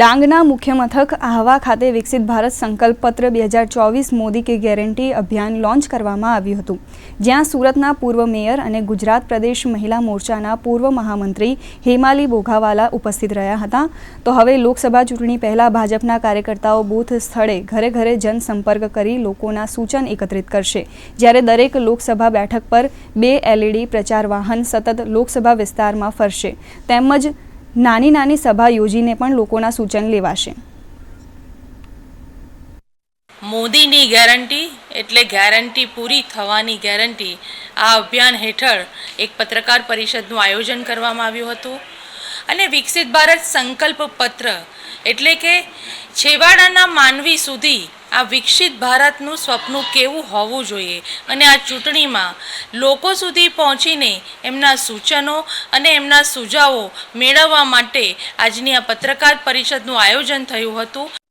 ડાંગના મુખ્ય મથક આહવા ખાતે વિકસિત ભારત સંકલ્પ પત્ર બે હજાર ચોવીસ મોદી કે ગેરંટી અભિયાન લોન્ચ કરવામાં આવ્યું હતું. જ્યાં સુરતના પૂર્વ મેયર અને ગુજરાત પ્રદેશ મહિલા મોરચાના પૂર્વ મહામંત્રી હેમાલી બોઘાવાલા ઉપસ્થિત રહ્યા હતા. તો હવે લોકસભા ચૂંટણી પહેલા ભાજપના કાર્યકર્તાઓ બૂથ સ્થળે ઘરે ઘરે જનસંપર્ક કરી લોકોના સૂચન એકત્રિત કરશે. જ્યારે દરેક લોકસભા બેઠક પર બે એલઈડી પ્રચાર વાહન સતત લોકસભા વિસ્તારમાં ફરશે. તેમજ નાની નાની સભા યોજીને પણ લોકોના સૂચન લેવાશે. મોદીની ગેરંટી એટલે ગેરંટી પૂરી થવાની ગેરંટી આ અભિયાન હેઠળ એક પત્રકાર પરિષદનું આયોજન કરવામાં આવ્યું હતું. અને વિકસિત ભારત સંકલ્પ પત્ર એટલે કે છેવાડાના માનવી સુધી આ વિકસિત ભારતનું સ્વપ્ન કેવું હોવું જોઈએ? અને આ ચૂંટણીમાં લોકો સુધી પહોંચીને એમના સૂચનો અને એમના સુઝાવો મેળવવા માટે આજની આ પત્રકાર પરિષદનું આયોજન થયું હતું.